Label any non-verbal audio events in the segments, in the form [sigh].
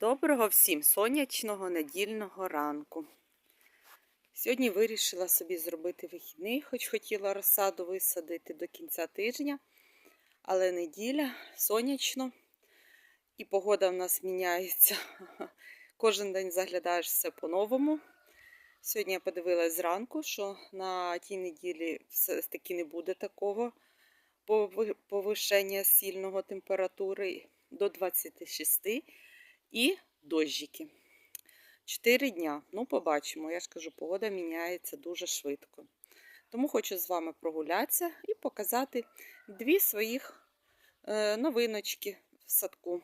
Доброго всім сонячного недільного ранку. Сьогодні вирішила собі зробити вихідний, хоч хотіла розсаду висадити до кінця тижня, але неділя сонячно і погода в нас міняється. [laughs] Кожен день заглядаєш все по-новому. Сьогодні я подивилась зранку, що на тій неділі все-таки не буде такого повишення сильного температури до 26 і дощики. Чотири дня. Ну, побачимо. Я ж кажу, погода міняється дуже швидко. Тому хочу з вами прогулятися і показати дві своїх е, новиночки в садку.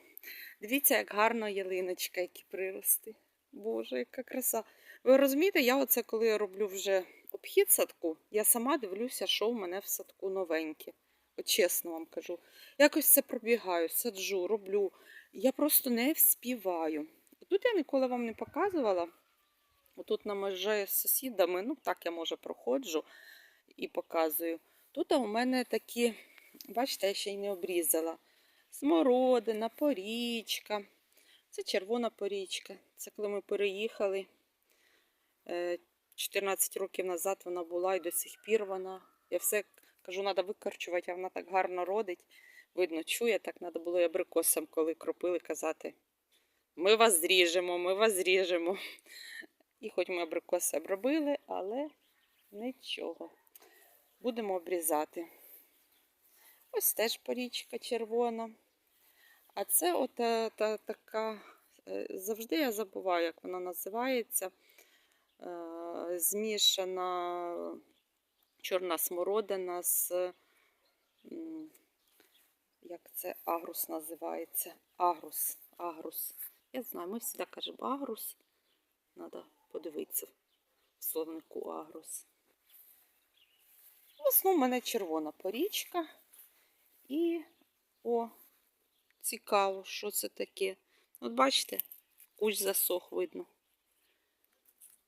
Дивіться, як гарно ялиночка, які прирости. Боже, яка краса. Ви розумієте, я оце коли роблю вже обхід садку, я сама дивлюся, що в мене в садку новеньке. От чесно вам кажу. Якось це пробігаю, саджу, роблю. Я просто не вспіваю. Тут я ніколи вам не показувала. Отут на межі з сусідами, ну так я може проходжу і показую. Тут у мене такі, бачите, я ще й не обрізала. Смородина, порічка. Це червона порічка. Це коли ми переїхали. е, 14 років назад вона була і до сих пір вона. Я все кажу, треба викорчувати, а вона так гарно родить. Видно, чує, так треба було і абрикосам, коли кропили, казати. Ми вас зріжемо, ми вас зріжемо. І хоч ми абрикоси обробили, але нічого. Будемо обрізати. Ось теж порічка червона. А це от е, та, така, е, завжди я забуваю, як вона називається. Е, Змішана чорна смородина з, як це агрус називається? Агрус. Агрус. Я знаю, ми завжди кажемо агрус. Треба подивитися в словнику агрус. В основному в мене червона порічка. І, о, цікаво, що це таке. От бачите, кущ засох видно.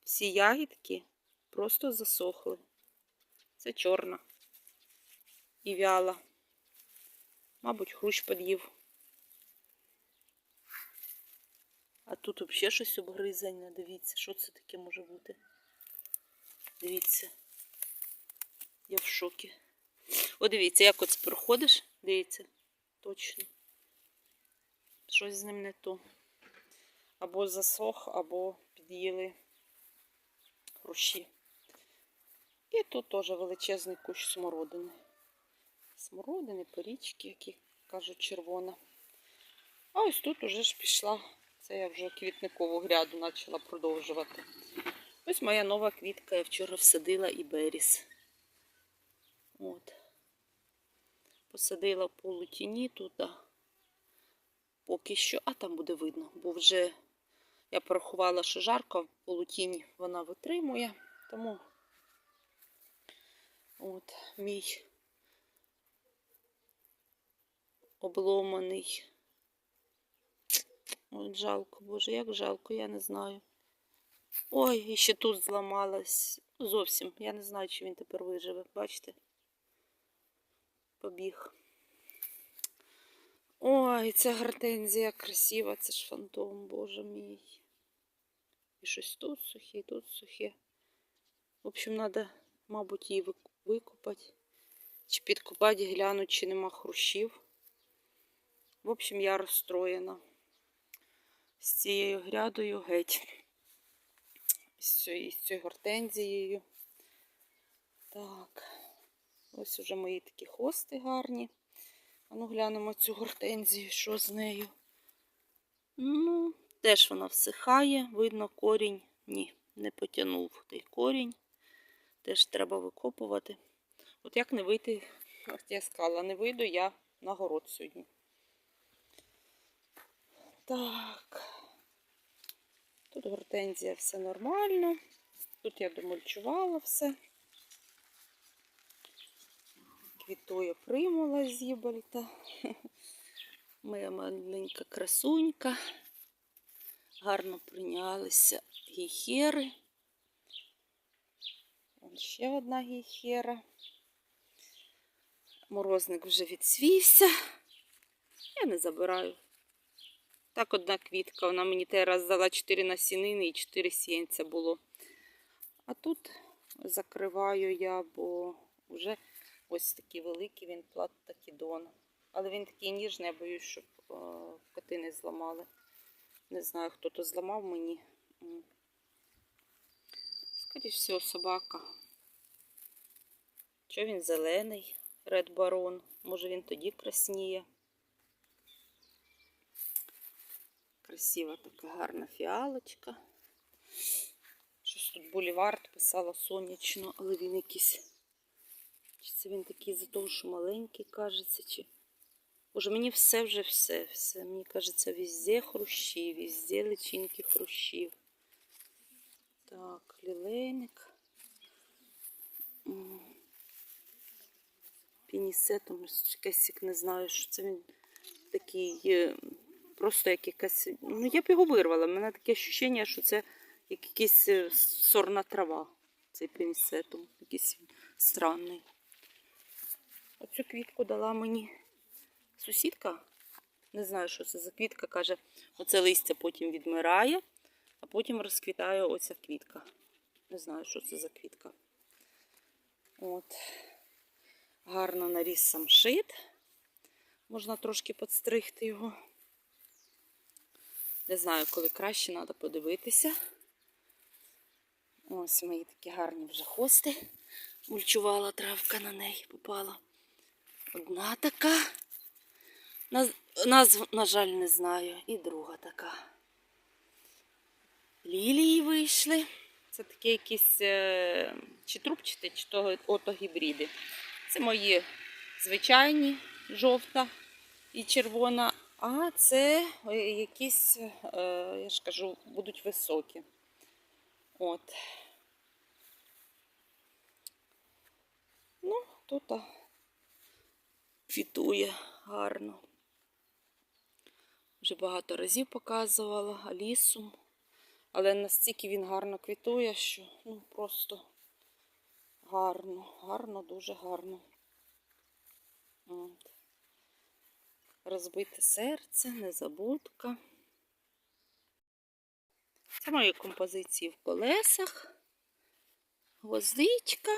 Всі ягідки просто засохли. Це чорна і вяла. Мабуть, хрущ під'їв. А тут взагалі щось обгризане. Дивіться, що це таке може бути. Дивіться. Я в шокі. О, дивіться, як оце проходиш. Дивіться, точно. Щось з ним не то. Або засох, або під'їли хрущі. І тут теж величезний кущ смородини. Смородини, порічки, які кажуть, червона. А ось тут уже ж пішла. Це я вже квітникову гряду почала продовжувати. Ось моя нова квітка, я вчора всадила і беріс. От. Посадила полутіні туди. Поки що, а там буде видно, бо вже я порахувала, що жарко в полутіні вона витримує, тому от мій обломаний. Ой, жалко, боже, як жалко, я не знаю. Ой, і ще тут зламалась. Зовсім. Я не знаю, чи він тепер виживе. Бачите? Побіг. Ой, ця гортензія красива, це ж фантом, боже мій. І щось тут сухе, і тут сухе. В общем, треба, мабуть, її вик- викопати. Чи підкопати, глянути, чи нема хрущів. В общем, я розстроєна з цією грядою геть. Цією, з цією гортензією. Так, ось уже мої такі хости гарні. А ну глянемо цю гортензію, що з нею. Ну, теж вона всихає, видно, корінь. Ні, не потягнув той корінь. Теж треба викопувати. От як не вийти, от я сказала, не вийду я на город сьогодні. Так. Тут гортензія все нормально. Тут я домульчувала все. Квітує примула зібальта. [laughs] Моя маленька красунька. Гарно прийнялися гіхери. Вон ще одна гіхера. Морозник вже відсвівся. Я не забираю Так, одна квітка. Вона мені той раз дала 4 насінини і 4 сіянця було. А тут закриваю я, бо вже ось такий великий він платтакідон. Але він такий ніжний, я боюсь, щоб е, коти не зламали. Не знаю, хто то зламав мені. Скоріше всього, собака. Що він зелений, Ред Барон? Може він тоді красніє. Красива така гарна фіалочка. Щось тут булівард писала сонячно, але він якийсь. Чи це він такий за того, що маленький, кажеться, чи. Боже, мені все вже все, все. Мені кажеться, везде хрущі, везде личинки хрущів. Так, лілейник. Пінісетом, якась, як не знаю, що це він такий, е, просто як якась. Ну, я б його вирвала. У мене таке відчуття, що це як якась е, сорна трава. Цей пінісетом. Якийсь странний. Оцю квітку дала мені сусідка. Не знаю, що це за квітка. Каже, оце листя потім відмирає, а потім розквітає оця квітка. Не знаю, що це за квітка. От. Гарно наріс самшит. Можна трошки підстригти його. Не знаю, коли краще, треба подивитися. Ось мої такі гарні вже хости. Мульчувала травка на неї попала. Одна така. Наз- Назв, на жаль, не знаю. І друга така. Лілії вийшли. Це такі якісь е, чи трубчаті, чи то отогібриди. Це мої звичайні жовта і червона. А це е, якісь, е, я ж кажу, будуть високі. От. Ну, тут квітує гарно. Вже багато разів показувала Алісу. Але настільки він гарно квітує, що ну просто гарно, гарно, дуже гарно. От. Розбите серце, незабудка. Це мої композиції в колесах. Гвоздичка.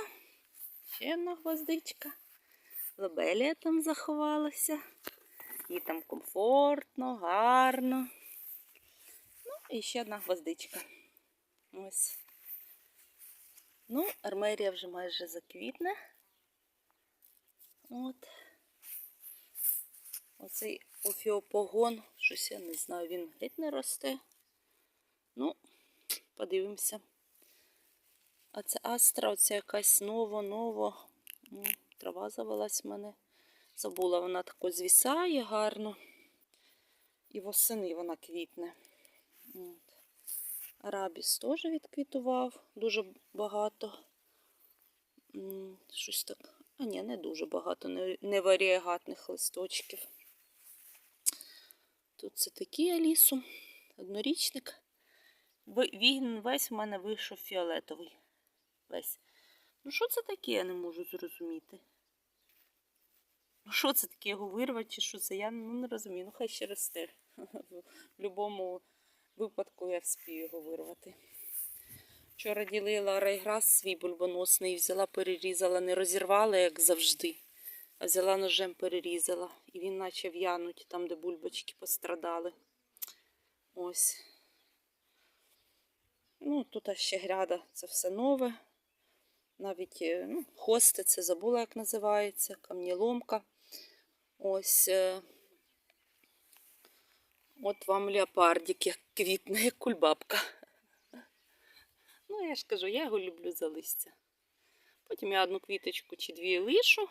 Ще одна гвоздичка. Лобелія там заховалася. Їй там комфортно, гарно. Ну, і ще одна гвоздичка. Ось. Ну, армерія вже майже заквітне. От. Оцей офіопогон, щось я не знаю, він геть не росте. Ну, подивимося. А це астра, оця якась ново-ново. Трава завелась в мене. Забула, вона тако звісає гарно. І восени вона квітне. От. Арабіс теж відквітував дуже багато. Щось так. А ні, не дуже багато, не варіагатних листочків. Тут це такий алісу, однорічник. Він весь в мене вийшов фіолетовий. Весь. Ну, що це таке, я не можу зрозуміти. Ну, що це таке, його вирвати, чи що це? Я ну, не розумію. Ну, хай ще росте. [laughs] В будь-якому випадку я вспію його вирвати. Вчора ділила райграс свій бульбоносний, взяла, перерізала, не розірвала, як завжди, взяла ножем перерізала. І він почав в'януть там, де бульбочки пострадали. Ось. Ну, тут ще гряда, це все нове. Навіть е, ну, хости, це забула, як називається, камніломка. Ось. е, От вам леопардик, як квітне, як кульбабка. Ну, я ж кажу, я його люблю за листя. Потім я одну квіточку чи дві лишу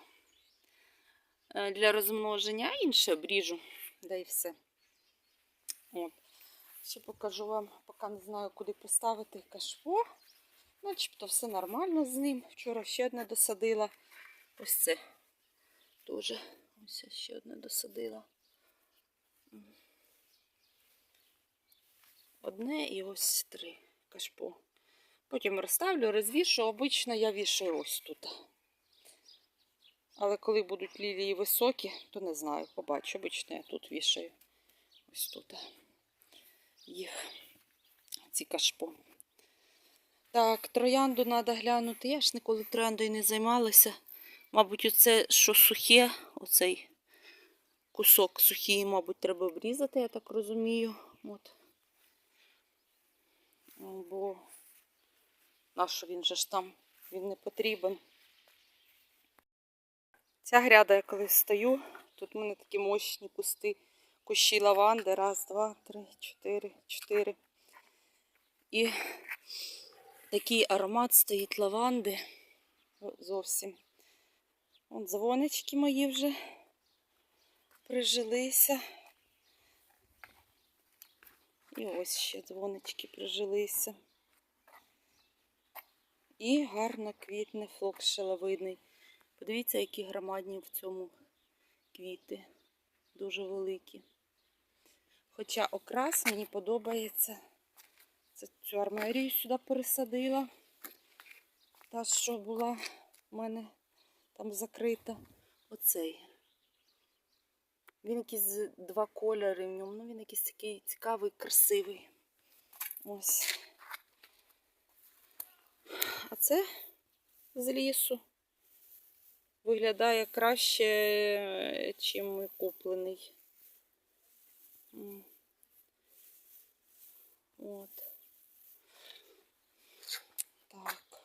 для розмноження, а інше обріжу. Да і все. От. Ще покажу вам, поки не знаю, куди поставити кашпо. Начебто все нормально з ним. Вчора ще одне досадила. Ось це теж. Ось ще одне досадила. Одне і ось три кашпо. Потім розставлю, розвішу. Обично я вішаю ось тут. Але коли будуть лілії високі, то не знаю, побачу. Обично я тут вішаю. Ось тут. їх, ці кашпо. Так, троянду треба глянути. Я ж ніколи трояндою не займалася. Мабуть, оце, що сухе, оцей кусок сухий, мабуть, треба обрізати, я так розумію. От. Бо нащо він же ж там? Він не потрібен. Ця гряда, я коли стою, тут в мене такі мощні кусти, кущі лаванди. Раз, два, три, чотири, чотири. І такий аромат стоїть лаванди. Зовсім. От дзвонички мої вже прижилися. І ось ще дзвонички прижилися. І гарно квітне флокс шеловидний. Подивіться, які громадні в цьому квіти. Дуже великі. Хоча окрас мені подобається. Це цю армерію сюди пересадила. Та, що була в мене там закрита. Оцей. Він якийсь два кольори в ньому. Ну, він якийсь такий цікавий, красивий. Ось. А це з лісу. Виглядає краще, чим куплений. От. Так.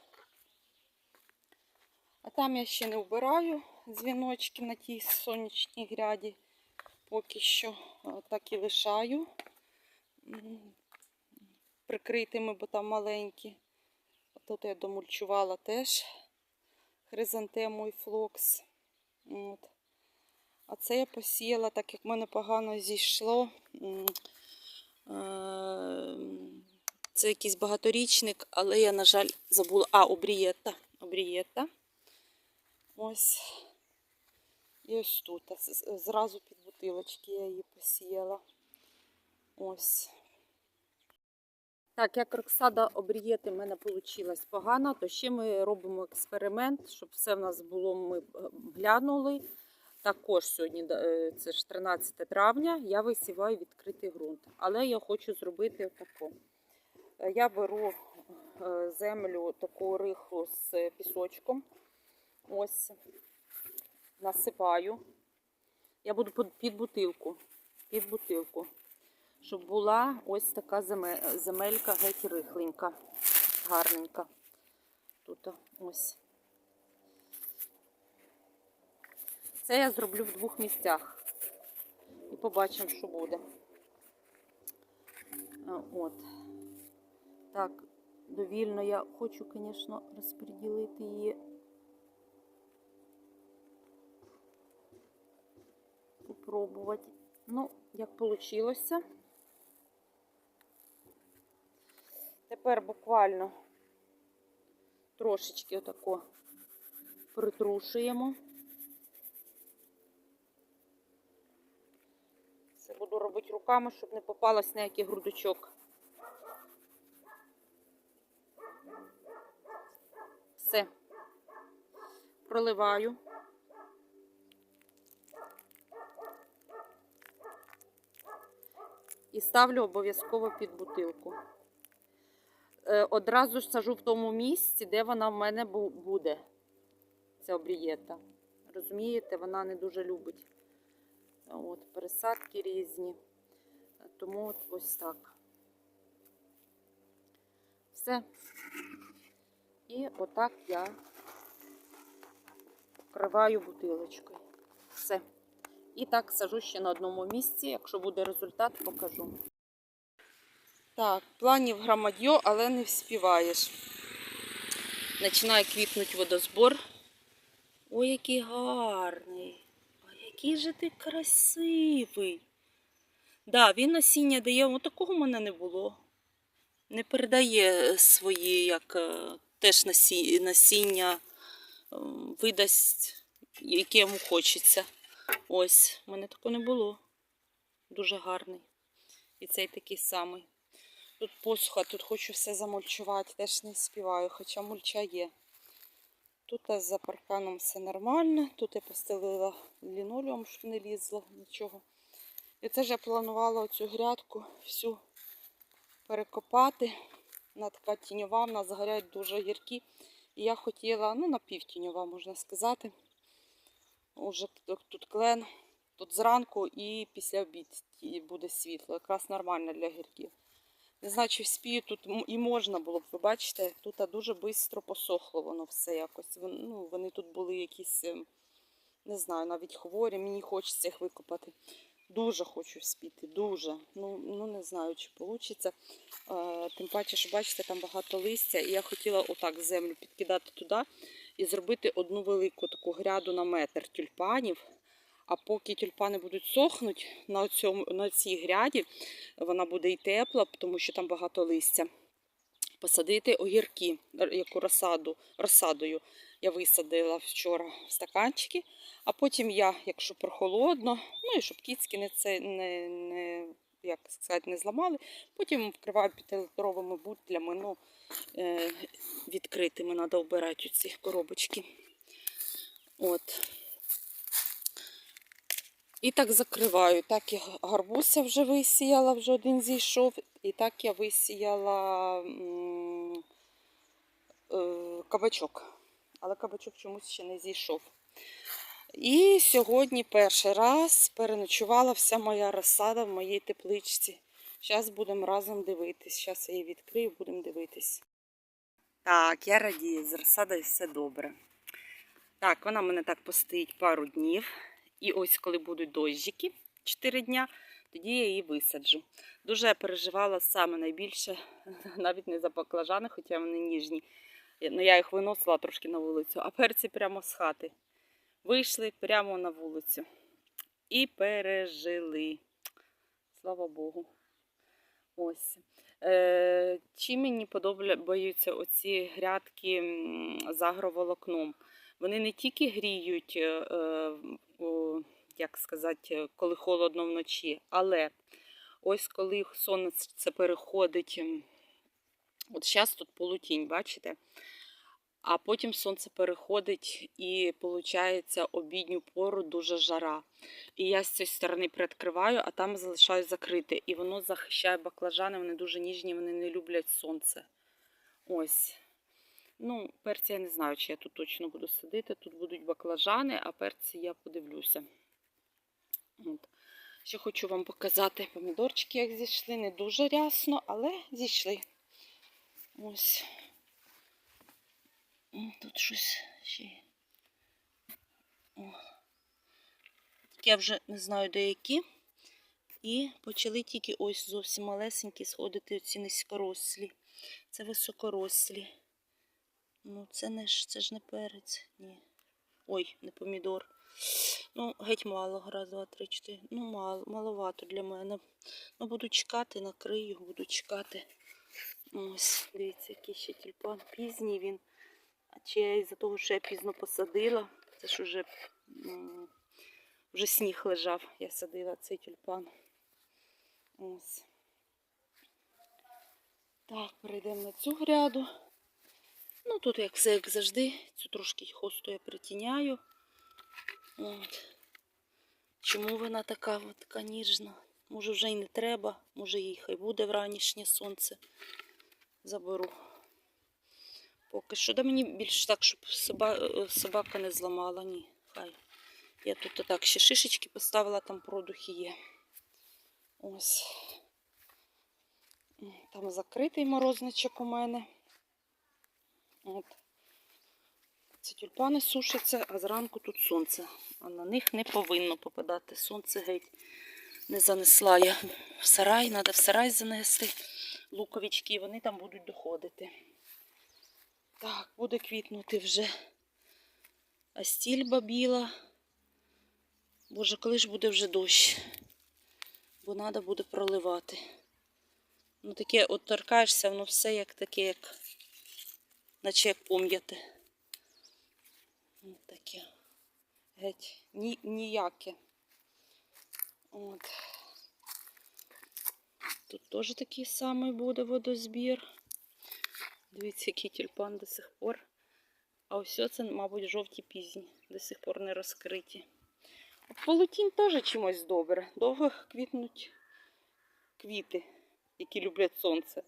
А там я ще не вбираю дзвіночки на тій сонячній гряді. Поки що так і лишаю прикритими, бо там маленькі. Тут я домульчувала теж хризантему і флокс. От. А це я посіяла, так як в мене погано зійшло. Е, Це якийсь багаторічник, але я, на жаль, забула. А, обрієта. Обрієта. Ось. І ось тут. Зразу під бутилочки я її посіяла. Ось. Так, як Роксада обрієти в мене вийшло погано, то ще ми робимо експеримент, щоб все в нас було, ми е, глянули. Також сьогодні, е, це ж 13 травня, я висіваю відкритий ґрунт. Але я хочу зробити отако. Е, Я беру землю таку рихлу з пісочком. Ось насипаю. Я буду під бутилку. Під бутилку. Щоб була ось така земе- земелька геть рихленька, гарненька. Тут ось. Це я зроблю в двох місцях. І побачимо, що буде. От. Так, довільно я хочу, звісно, розподілити її. Попробувати. Ну, як вийшло. Тепер буквально трошечки отако притрушуємо. Це буду робити руками, щоб не попалось ніякий грудочок. Все. Проливаю. І ставлю обов'язково під бутилку. Е, Одразу ж сажу в тому місці, де вона в мене буде. Ця обрієта. Розумієте, вона не дуже любить от, пересадки різні. Тому от ось так. Все. І отак я покриваю бутилочкою. Все. І так сажу ще на одному місці. Якщо буде результат, покажу. Так, планів громадьо, але не вспіваєш. Починає квітнути водозбор. Ой, який гарний. Ой, який же ти красивий. Да, він насіння дає, О, такого в мене не було. Не передає свої, як е, теж насіння, е, видасть, яке йому хочеться. Ось, в мене такого не було. Дуже гарний. І цей такий самий. Тут посуха, тут хочу все замульчувати, теж не співаю, хоча мульча є. Тут за парканом все нормально. Тут я постелила лінолеум, щоб не лізло нічого. І це ж я планувала оцю грядку всю перекопати. Вона така тіньова, нас горять дуже гіркі. І я хотіла, ну, напівтіньова, можна сказати. Уже тут клен. Тут зранку і після обід буде світло. Якраз нормально для гірків. Не знаю, чи вспію тут і можна було б, ви бачите, тут дуже швидко посохло воно все якось. Ну, вони тут були якісь, ем, не знаю, навіть хворі, мені хочеться їх викопати. Дуже хочу вспіти, дуже. Ну, ну не знаю, чи вийде. Тим паче, що бачите, там багато листя, і я хотіла отак землю підкидати туди і зробити одну велику таку гряду на метр тюльпанів. А поки тюльпани будуть сохнути на, цьому, на цій гряді, вона буде і тепла, тому що там багато листя. Посадити огірки, яку розсаду, розсадою я висадила вчора в стаканчики. А потім я, якщо прохолодно, ну і щоб кіцьки не, це, не, не, як сказати, не зламали, потім вкриваю п'ятилитровими бутлями, ну, е, відкритими, треба обирати ці коробочки. От. І так закриваю. Так я гарбуся вже висіяла, вже один зійшов. І так я висіяла е, кабачок. Але кабачок чомусь ще не зійшов. І сьогодні перший раз переночувала вся моя розсада в моїй тепличці. Зараз будемо разом дивитись. Зараз я її відкрию, будемо дивитись. Так, я радію, з розсадою все добре. Так, вона в мене так постоїть пару днів. І ось коли будуть дощики 4 дня, тоді я її висаджу. Дуже я переживала саме найбільше, [laughs] навіть не за баклажани, хоча вони ніжні. Ну, я їх виносила трошки на вулицю, а перці прямо з хати. Вийшли прямо на вулицю. І пережили. Слава Богу. Ось. Е, чим мені подобаються оці грядки з агроволокном? Вони не тільки гріють, е, е, як сказати, коли холодно вночі, але ось коли сонце переходить, от зараз тут полутінь, бачите? А потім сонце переходить і виходить обідню пору дуже жара. І я з цієї сторони приоткриваю, а там залишаю закрите. І воно захищає баклажани, вони дуже ніжні, вони не люблять сонце. Ось. Ну, перці я не знаю, чи я тут точно буду садити. Тут будуть баклажани, а перці я подивлюся. От. Ще хочу вам показати помідорчики, як зійшли. Не дуже рясно, але зійшли. Ось. Тут щось ще. О. Я вже не знаю деякі. І почали тільки ось зовсім малесенькі сходити оці низькорослі. Це високорослі. Ну, це не ж, це ж не перець. Ні. Ой, не помідор. Ну, геть мало. Раз, два, три, чотири. Ну, мало, маловато для мене. Ну, буду чекати, накрию, буду чекати. Ось, дивіться, який ще тюльпан. Пізній він. А чи я із-за того, що я пізно посадила, це ж уже, вже сніг лежав, я садила цей тюльпан. Ось. Так, перейдемо на цю гряду. Ну, тут, як все, як завжди, цю трошки хосту я притіняю. От. Чому вона така, от, така ніжна? Може вже й не треба, може їй хай буде вранішнє сонце. Заберу. Поки що. Да мені більше так, щоб е, собака не зламала. Ні, хай. Я тут так ще шишечки поставила, там продухи є. Ось. Там закритий морозничок у мене. От. Ці тюльпани сушаться, а зранку тут сонце. А на них не повинно попадати. Сонце геть не занесла я в сарай, треба в сарай занести луковички, вони там будуть доходити. Так, буде квітнути вже астільба біла. Боже, коли ж буде вже дощ? Бо треба буде проливати. Ну таке от торкаєшся, воно все як таке, як наче як пом'яте. Таке. Геть ні, ніяке. От. Тут теж такий самий буде водозбір. Дивіться, який тюльпан до сих пор. А ось це, мабуть, жовті пізні, до сих пор не розкриті. Полутінь теж чимось добре. Довго квітнуть квіти. які люблять сонце.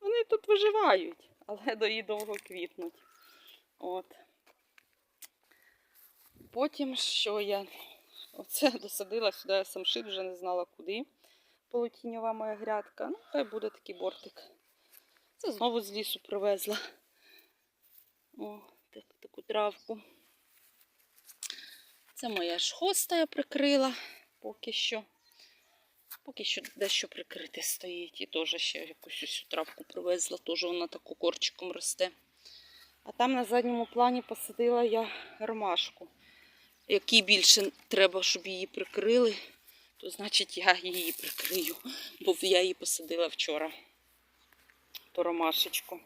Вони тут виживають, але до її довго квітнуть. От. Потім що я? Оце [laughs] досадила сюди я самшит, вже не знала куди. Полутіньова моя грядка. Ну, хай буде такий бортик. Це знову з лісу привезла. О, так, таку травку. Це моя ж хоста я прикрила поки що. Поки що дещо прикрите стоїть. І теж ще якусь ось травку привезла, теж вона таку корчиком росте. А там на задньому плані посадила я ромашку. Якій більше треба, щоб її прикрили, то значить я її прикрию, бо я її посадила вчора. То ромашечку.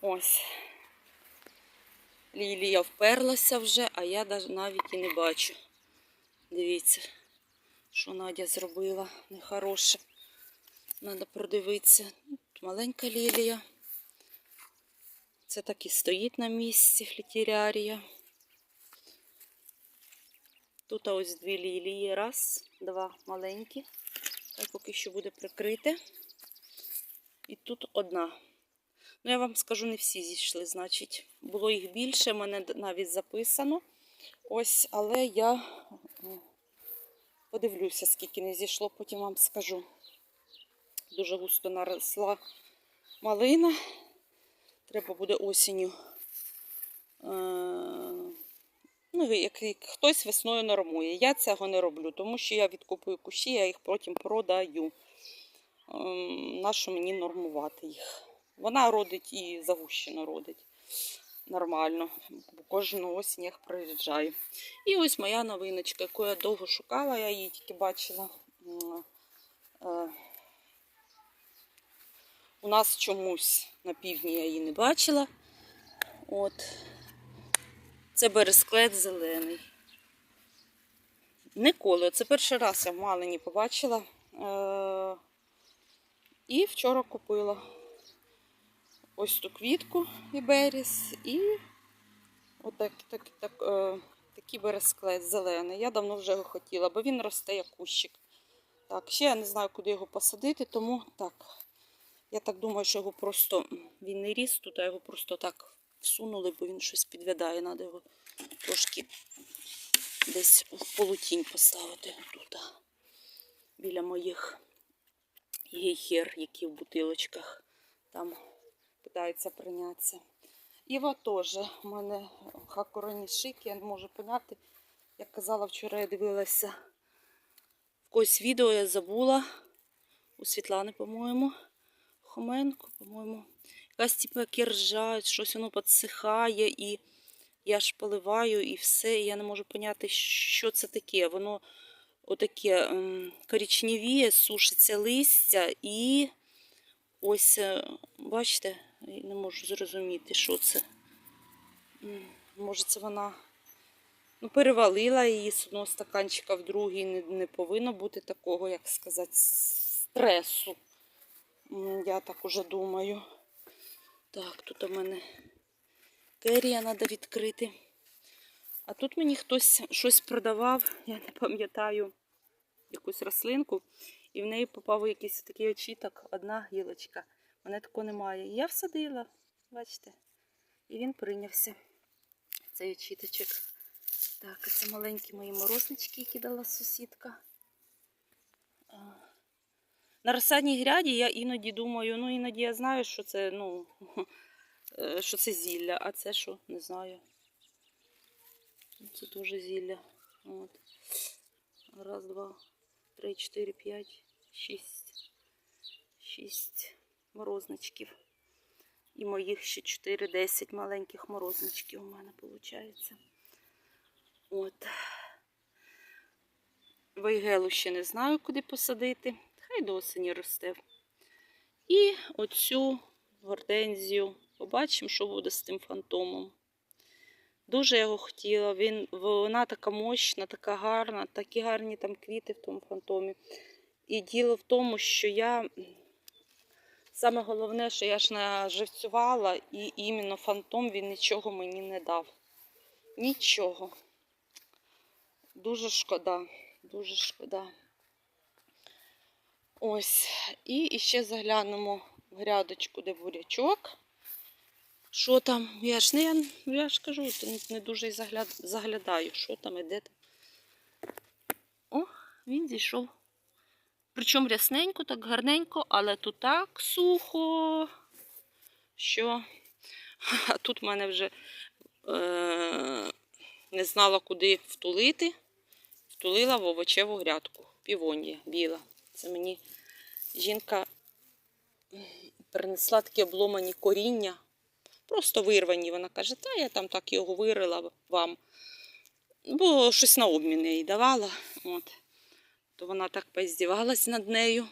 Ось. Лілія вперлася вже, а я навіть і не бачу. Дивіться, що Надя зробила нехороше. Треба продивитися. Тут маленька лілія. Це так і стоїть на місці флітіріарія. Тут ось дві лілії. Раз, два маленькі. Так поки що буде прикрите. І тут одна. Ну, я вам скажу, не всі зійшли, значить. Було їх більше, в мене навіть записано. Ось, але я подивлюся, скільки не зійшло, потім вам скажу. Дуже густо наросла малина. Треба буде осінню. Ну, як, хтось весною нормує. Я цього не роблю, тому що я відкупую кущі, я їх потім продаю. Ем, Нащо мені нормувати їх? Вона родить і загущено родить нормально. Кожну осінь їх приїжджаю. І ось моя новиночка, яку я довго шукала, я її тільки бачила. е, У нас чомусь на півдні я її не бачила. От. Це бересклет зелений. Ніколи. Це перший раз я в Малині побачила. Е- і вчора купила ось ту квітку Іберіс і отак, так, так, е, такий бересклет зелений. Я давно вже його хотіла, бо він росте як кущик. Так, ще я не знаю, куди його посадити, тому так. Я так думаю, що його просто він не ріс тут, а його просто так всунули, бо він щось підвядає. Треба його трошки десь в полутінь поставити тут, біля моїх гейхер, які в бутилочках там питаються прийнятися. Іва теж у мене хакуроні шик, я не можу поняти. Як казала вчора, я дивилася в когось відео, я забула. У Світлани, по-моєму, Хоменко, по-моєму. Якась типу як щось воно підсихає, і я ж поливаю і все. І я не можу поняти, що це таке. Воно отаке ем, коричневіє, сушиться листя і ось, е, бачите, не можу зрозуміти, що це. Може, це вона ну, перевалила її з одного стаканчика в другий. Не, не повинно бути такого, як сказати, стресу. Я так уже думаю. Так, тут у мене керія треба відкрити. А тут мені хтось щось продавав, я не пам'ятаю, якусь рослинку, і в неї попав якийсь такий очіток, одна гілочка. Мене такого немає. Я всадила, бачите, і він прийнявся. Цей очіточок. Так, а це маленькі мої морознички, які дала сусідка. На розсадній гряді я іноді думаю, ну іноді я знаю, що це, ну, [laughs] е, що це зілля, а це що, не знаю. Це дуже зілля. От. Раз, два, три, чотири, п'ять, шість. Шість морозничків. І моїх ще 4-10 маленьких морозничків у мене виходить. От. Вейгелу ще не знаю, куди посадити. Хай до осені росте. І оцю гортензію. Побачимо, що буде з тим фантомом. Дуже його хотіла. Він, вона така мощна, така гарна, такі гарні там квіти в тому фантомі. І діло в тому, що я саме головне, що я ж наживцювала, і іменно фантом він нічого мені не дав. Нічого. Дуже шкода, дуже шкода. Ось. І ще заглянемо в грядочку, де бурячок. Що там? Я ж не я, ж кажу, не- дуже загляд, заглядаю, що там і де там. О, він зійшов. Причому рясненько, так гарненько, але тут так сухо, що [laughs] а тут в мене вже е- не знала, куди втулити. Втулила в овочеву грядку. Півонія біла. Це мені жінка принесла такі обломані коріння. Просто вирвані. Вона каже, та я там так його вирила вам. Бо щось на обмін я їй давала. От. То вона так поіздівалась над нею.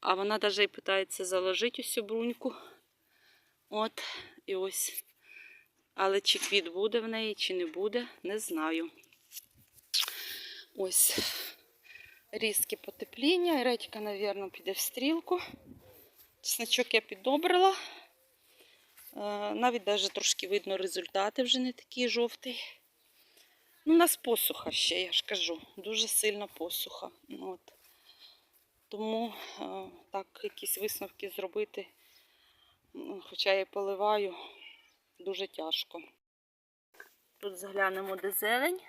А вона навіть і питається заложити усю бруньку. От, і ось. Але чи квіт буде в неї, чи не буде, не знаю. Ось різке потепління. Редька, мабуть, піде в стрілку. Чесночок я підобрала. Е, Навіть трошки видно результати вже не такі жовтий. Ну, у нас посуха ще, я ж кажу. Дуже сильна посуха. От. Тому е, так якісь висновки зробити, хоча я і поливаю, дуже тяжко. Тут заглянемо, де зелень.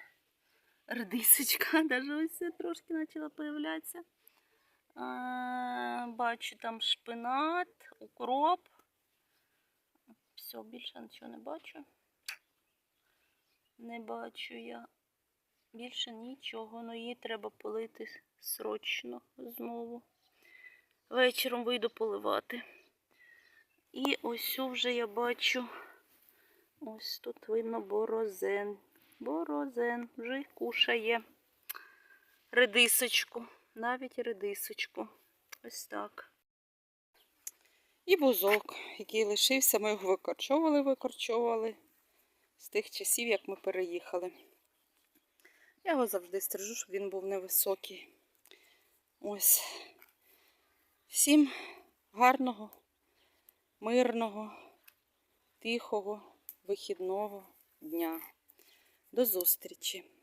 Редисочка, [laughs] даже ось трошки почала появлятися. Бачу там шпинат, укроп. Все, більше нічого не бачу. Не бачу я більше нічого, але її треба полити срочно знову. Вечором вийду поливати. І ось вже я бачу, ось тут видно борозен. Борозен вже кушає редисочку, навіть редисочку. Ось так. І бузок, який лишився, ми його викорчовували, викорчовували з тих часів, як ми переїхали. Я його завжди стрижу, щоб він був невисокий. Ось. Всім гарного, мирного, тихого, вихідного дня. До зустрічі!